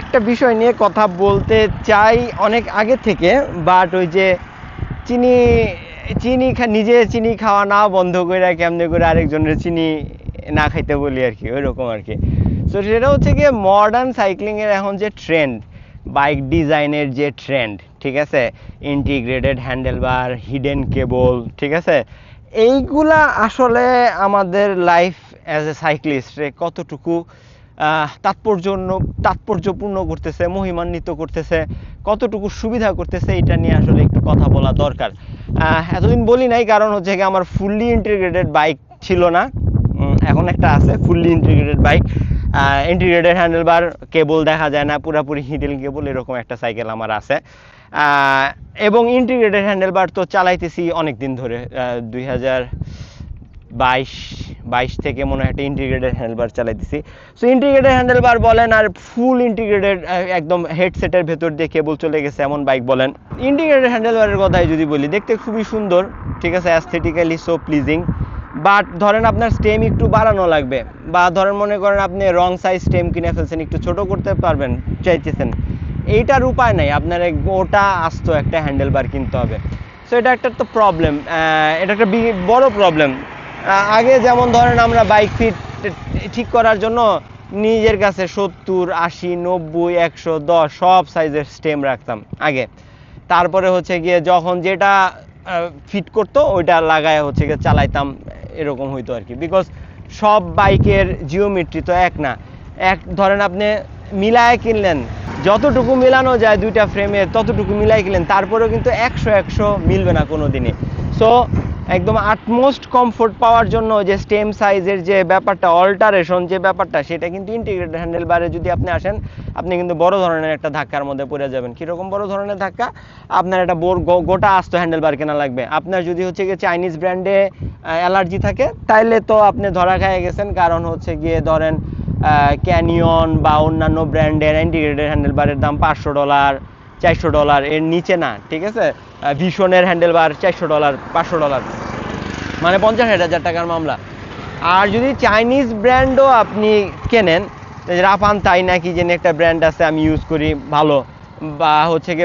একটা বিষয় নিয়ে কথা বলতে চাই অনেক আগে থেকে বাট ওই যে চিনি চিনি নিজে চিনি খাওয়া না বন্ধ করে কেমনে করে আরেকজনের চিনি না খাইতে বলি আর কি ওই রকম আর কি। তো সেটা হচ্ছে গিয়ে মডার্ন সাইক্লিংয়ের এখন যে ট্রেন্ড বাইক ডিজাইনের যে ট্রেন্ড ঠিক আছে? ইন্টিগ্রেটেড হ্যান্ডেলবার হিডেন কেবল ঠিক আছে? এইগুলা আসলে আমাদের লাইফ অ্যাজ এ সাইক্লিস্টে কতটুকু তাৎপর্যন্য তাৎপর্যপূর্ণ করতেছে, মহিমান্বিত করতেছে, কতটুকু সুবিধা করতেছে এটা নিয়ে আসলে একটু কথা বলা দরকার। এতদিন বলি নাই, কারণ হচ্ছে কি আমার ফুললি ইন্টিগ্রেটেড বাইক ছিল না। এখন একটা আছে fully integrated bike integrated handlebar cable দেখা যায় না, পুরাপুরি হিডেল কেবল এরকম একটা সাইকেল আমার আছে। এবং ইন্টিগ্রেটেড হ্যান্ডেলবার তো চালাইতেছি অনেক দিন ধরে দুই হাজার বাইশ বাইশ থেকে মনে হয় একটা ইন্টিগ্রেটেড হ্যান্ডেলবার চালাইতেছি সো ইন্টিগ্রেটেড হ্যান্ডেলবার বলেন আর ফুল ইন্টিগ্রেটেড একদম হেডসেটের ভেতর দিয়ে কেবল চলে গেছে, এমন বাইক বলেন। ইন্টিগ্রেটেড হ্যান্ডেলবারের কথাই যদি বলি, দেখতে খুবই সুন্দর, ঠিক আছে অ্যাস্থেটিক্যালি সো প্লিজিং বাট ধরেন আপনার স্টেম একটু বাড়ানো লাগবে, বা ধরেন মনে করেন আপনি রং সাইজ স্টেম কিনে ফেলছেন, একটু ছোট করতে পারবেন, চাইতেছেন। এইটার উপায় নাই, আপনার গোটা আস্ত একটা হ্যান্ডেলবার কিনতে হবে। সো এটা একটা তো প্রবলেম এটা একটা বড় প্রবলেম আগে যেমন ধরেন আমরা বাইক ফিট ঠিক করার জন্য নিজের কাছে সত্তর, আশি, নব্বই, একশো, দশ সব সাইজের স্টেম রাখতাম আগে। তারপরে হচ্ছে গিয়ে যখন যেটা ফিট করতো ওইটা লাগায় হচ্ছে গিয়ে চালাইতাম, এরকম হইতো আর কি। বিকজ সব বাইকের জিওমেট্রি তো এক না। এক, ধরেন আপনি মিলায় কিনলেন, যতটুকু মিলানো যায় দুইটা ফ্রেমে ততটুকু মিলাই কিনলেন, তারপরেও কিন্তু একশো একশো মিলবে না কোনো দিনই সো একদম আটমোস্ট কমফোর্ট পাওয়ার জন্য যে স্টেম সাইজের যে ব্যাপারটা অল্টারেশন যে ব্যাপারটা, সেটা কিন্তু ইন্টিগ্রেটেড হ্যান্ডেল বারে যদি আপনি আসেন, আপনি কিন্তু বড় ধরনের একটা ধাক্কার মধ্যে পড়ে যাবেন। কীরকম বড় ধরনের ধাক্কা? আপনার একটা গোটা আস্ত হ্যান্ডেল বার কেনা লাগবে। আপনার যদি হচ্ছে গিয়ে চাইনিজ ব্র্যান্ডে অ্যালার্জি থাকে, তাইলে তো আপনি ধরা খেয়ে গেছেন। কারণ হচ্ছে গিয়ে ধরেন ক্যানিয়ন বা অন্যান্য ব্র্যান্ডের ইন্টিগ্রেটেড হ্যান্ডেল বারের দাম পাঁচশো ডলার চারশো ডলার, এর নিচে না, ঠিক আছে? ভীষণের হ্যান্ডেল বার, চারশো ডলার, পাঁচশো ডলার। মানে পঞ্চাশ হাজার টাকার মামলা। আর যদি চাইনিজ ব্র্যান্ডও আপনি কেনেন রাফান তাই নাকি যেন একটা ব্র্যান্ড আছে, আমি ইউজ করি, ভালো। বা হচ্ছে কি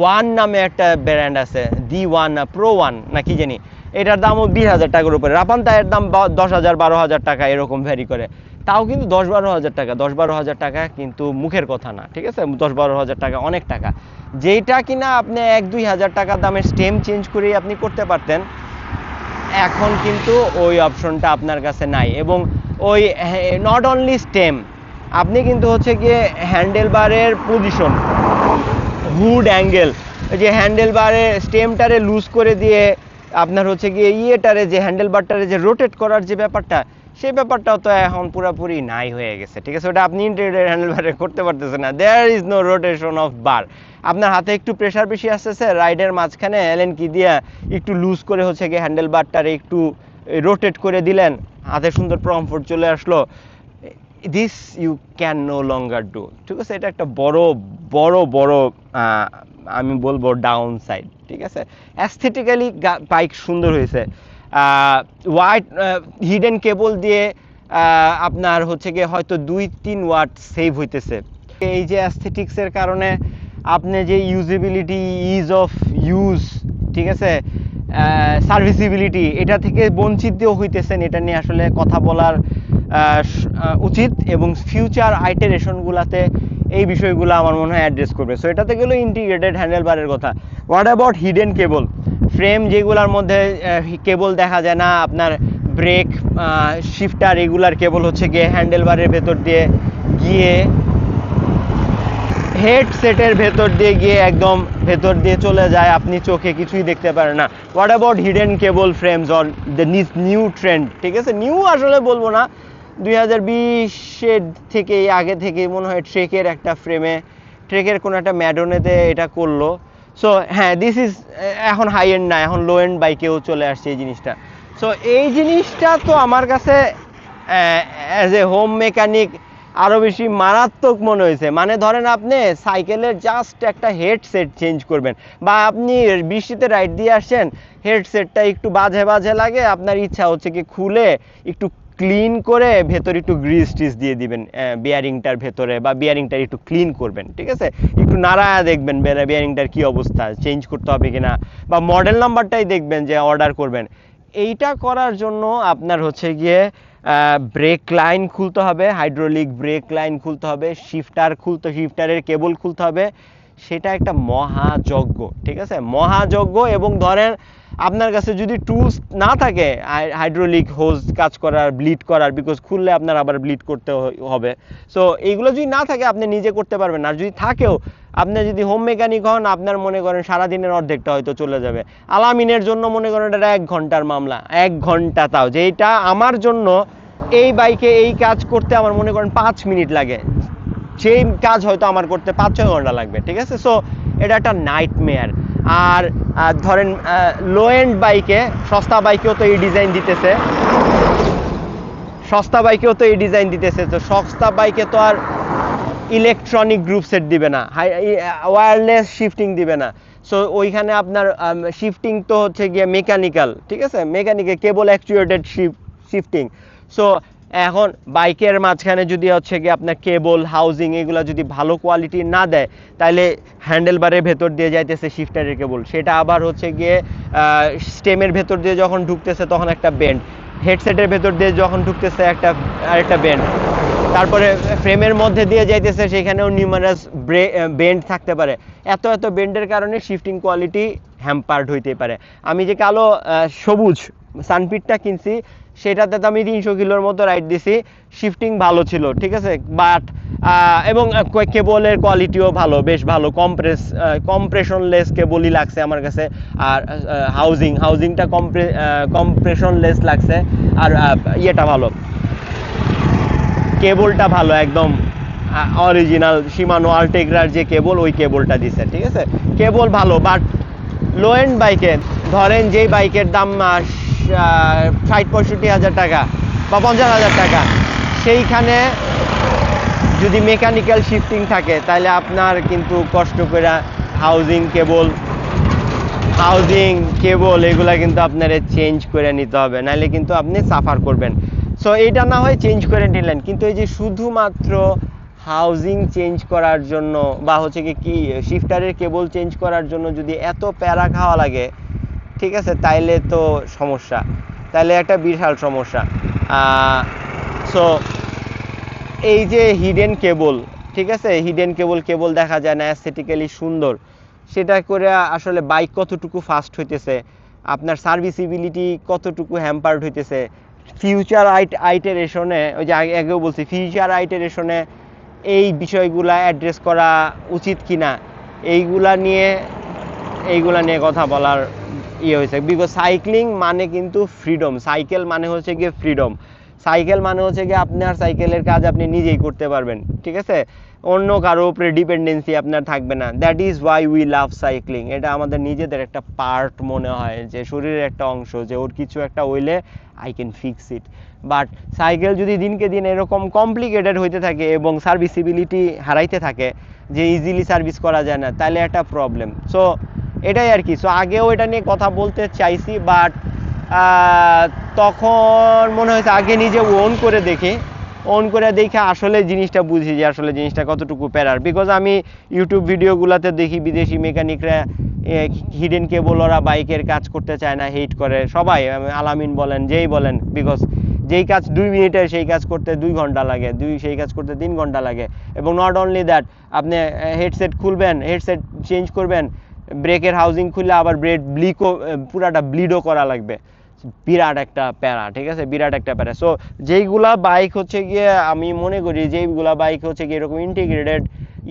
ওয়ান নামে একটা ব্র্যান্ড আছে দি ওয়ান প্রো ওয়ান না কি জানি। এটার দামও বিশ হাজার টাকার উপরে। রাফান তাইয়ের দাম দশ হাজার, বারো হাজার টাকা, এরকম ভ্যারি করে। তাও কিন্তু দশ বারো হাজার টাকা, দশ বারো হাজার টাকা কিন্তু মুখের কথা না, ঠিক আছে? দশ বারো হাজার টাকা অনেক টাকা। যেইটা কিনা আপনি এক দুই হাজার টাকা দামের স্টেম চেঞ্জ করেই আপনি করতে পারতেন, এখন কিন্তু ওই অপশনটা আপনার কাছে নাই। এবং ওই নট অনলি স্টেম আপনি কিন্তু হচ্ছে গিয়ে হ্যান্ডেল বারের পজিশন হুড অ্যাঙ্গেল যে হ্যান্ডেল বারে স্টেমটারে লুজ করে দিয়ে আপনার হচ্ছে গিয়ে ইয়েটারে যে হ্যান্ডেল বারটারে যে রোটেট করার যে ব্যাপারটা সেই ব্যাপারটাও তো এখন পুরোপুরি নাই হয়ে গেছে, ঠিক আছে? ওটা আপনি ইন্টিগ্রেটেড হ্যান্ডেল বারে করতে পারতেছেন না। There is no rotation of bar আপনার হাতে একটু প্রেশার বেশি আসতেছে রাইডের মাঝখানে এলেন কি দিয়া একটু লুজ করে হচ্ছে গিয়ে হ্যান্ডেল বারটারে একটু রোটেট করে দিলেন। হাতে সুন্দর কমফোর্ট চলে আসলো। This you can no longer do ঠিক আছে? এটা একটা বড় বড় বড় আমি বলব ডাউন সাইড ঠিক আছে? অ্যাস্থেটিক্যালি বাইক সুন্দর হয়েছে। হোয়াইট হিডেন কেবল দিয়ে আপনার হচ্ছে গিয়ে হয়তো দুই, তিন ওয়াট সেভ হইতেছে। এই যে অ্যাস্থেটিক্সের কারণে আপনি যে ইউজেবিলিটি ইজ অফ ইউজ ঠিক আছে? সার্ভিসিবিলিটি এটা থেকে বঞ্চিত হইতেছেন, এটা নিয়ে আসলে কথা বলার উচিত এবং ফিউচার আইটারেশনগুলোতে এই বিষয়গুলো আমার মনে হয় অ্যাড্রেস করবে। সো এটাতে গেলো ইন্টিগ্রেটেড হ্যান্ডেল বারের কথা। What about hidden cable frame যেগুলোর মধ্যে কেবল দেখা যায় না, আপনার ব্রেক শিফটার এগুলার কেবল হচ্ছে গিয়ে হ্যান্ডেল বারের ভেতর দিয়ে গিয়ে হেডসেটের ভেতর দিয়ে গিয়ে একদম ভেতর দিয়ে চলে যায়, আপনি চোখে কিছুই দেখতে পারেন না। What about hidden cable frames on the নিজ নিউ ট্রেন্ড ঠিক আছে? নিউ আসলে বলব না, দুই হাজার বিশের থেকে আগে থেকে মনে হয় ট্রেকের একটা ফ্রেমে ট্রেকের কোনো একটা ম্যাডোনেতে এটা করল। সো হ্যাঁ দিস ইজ এখন হাই এন্ড না, এখন লো এন্ড বাইকেও চলে আসছে এই জিনিসটা। সো এই জিনিসটা তো আমার কাছে অ্যাজ এ হোম মেকানিক আরও বেশি মারাত্মক মনে হয়েছে। মানে ধরেন আপনি সাইকেলের জাস্ট একটা হেডসেট চেঞ্জ করবেন বা আপনি বৃষ্টিতে রাইড দিয়ে আসছেন হেডসেটটা একটু বাজে বাজে লাগে, আপনার ইচ্ছা হচ্ছে কি খুলে একটু ক্লিন করে ভেতরে একটু গ্রিস টিস দিয়ে দিবেন বিয়ারিংটার ভেতরে বা বিয়ারিংটার একটু ক্লিন করবেন, ঠিক আছে? একটু নাড়ায়া দেখবেন বিয়ারিংটার কি অবস্থা চেঞ্জ করতে হবে কিনা বা মডেল নাম্বারটাই দেখবেন যে অর্ডার করবেন। এইটা করার জন্য আপনার হচ্ছে গিয়ে ব্রেক লাইন খুলতে হবে হাইড্রোলিক ব্রেক লাইন খুলতে হবে শিফটার খুলতে শিফটারের কেবল খুলতে হবে সেটা একটা মহাযজ্ঞ, ঠিক আছে? মহাযজ্ঞ এবং ধরেন আপনার কাছে যদি টুলস না থাকে হাইড্রোলিক হোজ কাজ করার ব্লিড করার বিকজ খুললে আপনার আবার ব্লিড করতে হবে। সো এইগুলো যদি না থাকে, আপনি নিজে করতে পারবেন আর যদি থাকেও, আপনি যদি হোম মেকানিক হন, আপনার মনে করেন সারাদিনের অর্ধেকটা হয়তো চলে যাবে। আলামিনের জন্য মনে করেন এটা এক ঘণ্টার মামলা, এক ঘণ্টা তাও। যেটা আমার জন্য এই বাইকে এই কাজ করতে আমার মনে করেন পাঁচ মিনিট লাগে। সেই কাজ হয়তো আমার করতে পাঁচ ছয় ঘণ্টা লাগবে, ঠিক আছে? সো এটা একটা নাইট মেয়ার আর ধরেন লো এন্ড বাইকে সস্তা বাইকেও তো এই ডিজাইন দিতেছে। সস্তা বাইকেও তো এই ডিজাইন দিতেছে। তো সস্তা বাইকে তো আর ইলেকট্রনিক গ্রুপ সেট দিবে না ওয়্যারলেস শিফটিং দিবে না। সো ওইখানে আপনার শিফটিং তো হচ্ছে গিয়ে মেকানিক্যাল ঠিক আছে? মেকানিকে কেবল অ্যাকচুয়েটেড শিফটিং সো এখন বাইকের মাঝখানে যদি হচ্ছে গিয়ে আপনার কেবল হাউজিং এগুলো যদি ভালো কোয়ালিটির না দেয় তাহলে হ্যান্ডেল বারের ভেতর দিয়ে যাইতেছে শিফটারের কেবল। সেটা আবার হচ্ছে গিয়ে স্টেমের ভেতর দিয়ে যখন ঢুকতেছে তখন একটা বেন্ড হেডসেটের ভেতর দিয়ে যখন ঢুকতেছে একটা, আরেকটা বেন্ড তারপরে ফ্রেমের মধ্যে দিয়ে যাইতেছে, সেখানেও নিউমারাস বেন্ড থাকতে পারে। এত এত বেন্ডের কারণে শিফটিং কোয়ালিটি হ্যাম্পার্ড হইতে পারে। আমি যে কালো সবুজ সানপিটটা কিনছি, সেটাতে তো আমি তিনশো কিলোর মতো রাইড দিছি শিফটিং ভালো ছিল, ঠিক আছে? বাট এবং কেবলের কোয়ালিটিও ভালো, বেশ ভালো কম্প্রেস কম্প্রেশনলেস কেবলই লাগছে আমার কাছে, আর হাউজিং হাউজিংটা কম্প্রে কম্প্রেশনলেস লাগছে, আর ইয়েটা ভালো। কেবলটা ভালো, একদম অরিজিনাল সীমানো আলটেগ্রার যে কেবল ওই কেবলটা দিছে, ঠিক আছে? কেবল ভালো বাট লো এন্ড বাইকে ধরেন যেই বাইকের দাম ষাট পঁয়ষট্টি হাজার টাকা বা পঞ্চাশ হাজার টাকা। সেইখানে যদি মেকানিক্যাল শিফটিং থাকে, তাহলে আপনার কিন্তু কষ্ট করে হাউজিং কেবল হাউজিং কেবল এগুলা কিন্তু আপনার চেঞ্জ করে নিতে হবে। নাহলে কিন্তু আপনি সাফার করবেন। সো এইটা না হয় চেঞ্জ করে নিলেন। কিন্তু এই যে শুধুমাত্র হাউজিং চেঞ্জ করার জন্য বা হচ্ছে কি কি শিফটারের কেবল চেঞ্জ করার জন্য যদি এত প্যারা খাওয়া লাগে ঠিক আছে? তাইলে তো সমস্যা। তাইলে একটা বিশাল সমস্যা। সো এই যে হিডেন কেবল ঠিক আছে? হিডেন কেবল কেবল দেখা যায় না অ্যাস্থেটিক্যালি সুন্দর। সেটা করে আসলে বাইক কতটুকু ফাস্ট হইতেছে? আপনার সার্ভিসিবিলিটি কতটুকু হ্যাম্পার্ড হইতেছে? ফিউচার আইট আইটারেশনে ওই যে আগে, আগেও বলছি ফিউচার আইটারেশনে এই বিষয়গুলা অ্যাড্রেস করা উচিত কিনা? এইগুলা নিয়ে এইগুলা নিয়ে কথা বলার ইয়ে হয়েছে। বিকজ সাইক্লিং মানে কিন্তু ফ্রিডম। সাইকেল মানে হচ্ছে গিয়ে ফ্রিডম। সাইকেল মানে হচ্ছে গিয়ে আপনার সাইকেলের কাজ আপনি নিজেই করতে পারবেন, ঠিক আছে? অন্য কারও উপরে ডিপেন্ডেন্সি আপনার থাকবে না। That is why we love cycling এটা আমাদের নিজেদের একটা পার্ট মনে হয়, যে শরীরের একটা অংশ, যে ওর কিছু একটা হইলে I can fix it but cycle যদি দিনকে দিন এরকম কমপ্লিকেটেড হইতে থাকে এবং সার্ভিসিবিলিটি হারাইতে থাকে, যে ইজিলি সার্ভিস করা যায় না, তাহলে একটা প্রবলেম সো এটাই আর কি। সো আগেও এটা নিয়ে কথা বলতে চাইছি বাট তখন মনে হয়েছে আগে নিজে ওন করে দেখি। অন করে দেখে আসলে জিনিসটা বুঝি যে আসলে জিনিসটা কতটুকু প্যারার বিকজ আমি ইউটিউব ভিডিওগুলোতে দেখি বিদেশি মেকানিকরা হিডেন কেবল ওরা বাইকের কাজ করতে চায় না হেট করে। সবাই আলামিন বলেন, যেই বলেন বিকজ যেই কাজ দুই মিনিটের সেই কাজ করতে দুই ঘণ্টা লাগে, দুই, সেই কাজ করতে তিন ঘণ্টা লাগে। এবং নট অনলি দ্যাট আপনি হেডসেট খুলবেন হেডসেট চেঞ্জ করবেন ব্রেকের হাউজিং খুললে আবার ব্রেড ব্লিকও পুরাটা ব্লিডও করা লাগবে। বিরাট একটা প্যারা, ঠিক আছে? বিরাট একটা প্যারা। সো যেইগুলা বাইক হচ্ছে গিয়ে, আমি মনে করি যেইগুলা বাইক হচ্ছে গিয়ে এরকম ইন্টিগ্রেটেড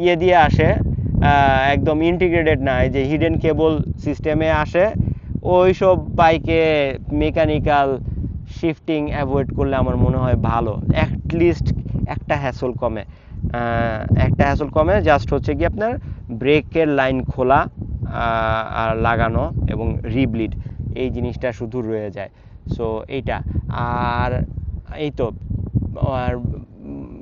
ইয়ে দিয়ে আসে একদম ইন্টিগ্রেটেড না যে হিডেন কেবল সিস্টেমে আসে ওই সব বাইকে মেকানিক্যাল শিফটিং অ্যাভয়েড করলে আমার মনে হয় ভালো। অ্যাটলিস্ট একটা হ্যাসল কমে। একটা হ্যাসল কমে জাস্ট হচ্ছে কি আপনার ব্রেকের লাইন খোলা। আর লাগানো এবং রিব্লিড, এই জিনিসটা শুধু রয়ে যায়। সো এইটা। আর এই তো, আর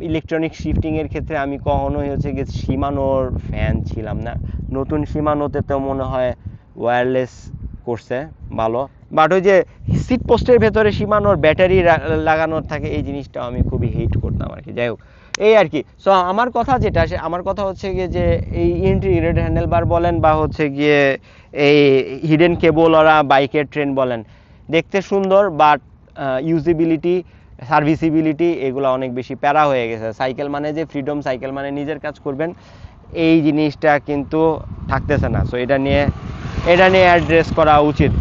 ইলেকট্রনিক শিফটিংয়ের ক্ষেত্রে আমি কখনোই হচ্ছে গিয়ে সীমানোর ফ্যান ছিলাম না। নতুন সীমানোতে তো মনে হয় ওয়্যারলেস করছে, ভালো। বাট ওই যে সিট পোস্টের ভেতরে সীমানোর ব্যাটারি লাগানোর থাকে, এই জিনিসটা আমি খুবই হেট করতাম আর কি যাই হোক এই আর কি। সো আমার কথা যেটা আমার কথা হচ্ছে গিয়ে যে এই ইন্টিগ্রেটেড হ্যান্ডেল বার বলেন বা হচ্ছে গিয়ে এই হিডেন কেবল ওরা বাইকের ট্রেন বলেন, দেখতে সুন্দর বাট ইউজিবিলিটি সার্ভিসিবিলিটি এগুলো অনেক বেশি প্যারা হয়ে গেছে। সাইকেল মানে যে ফ্রিডম সাইকেল মানে নিজের কাজ করবেন, এই জিনিসটা কিন্তু থাকতেছে না। সো এটা নিয়ে এটা নিয়ে অ্যাড্রেস করা উচিত।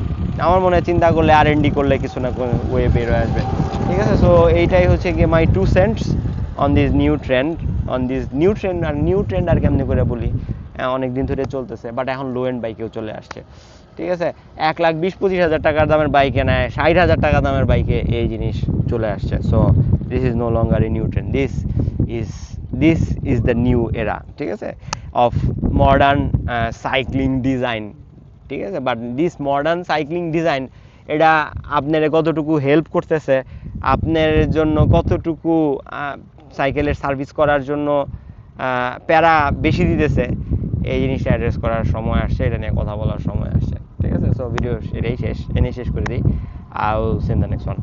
আমার মনে চিন্তা করলে আর এনডি করলে কিছু না ওয়ে বের আসবে। ঠিক আছে? সো এইটাই হচ্ছে গিয়ে my two cents on this new trend on this new trend R new trend আর কেমনি করে বলি? অনেক দিন ধরে চলতেছে বাট এখন লো এন্ড বাইকেও চলে আসছে। ঠিক আছে? এক লাখ বিশ পঁচিশ হাজার টাকার দামের বাইকে নেয় ষাট হাজার টাকা দামের বাইকে এই জিনিস চলে আসছে। So this is no longer a new trend this is this is the new এরা ঠিক আছে? অফ মডার্ন সাইক্লিং ডিজাইন ঠিক আছে? But this modern cycling design এটা আপনার কতটুকু হেল্প করতেছে? আপনার জন্য কতটুকু সাইকেলের সার্ভিস করার জন্য প্যারা বেশি দিতেছে। এই জিনিসটা অ্যাড্রেস করার সময় আসছে, এটা নিয়ে কথা বলার সময় আসছে। ঠিক আছে? সো ভিডিও এটাই শেষ। এনেই শেষ করে দিই। I will see the next one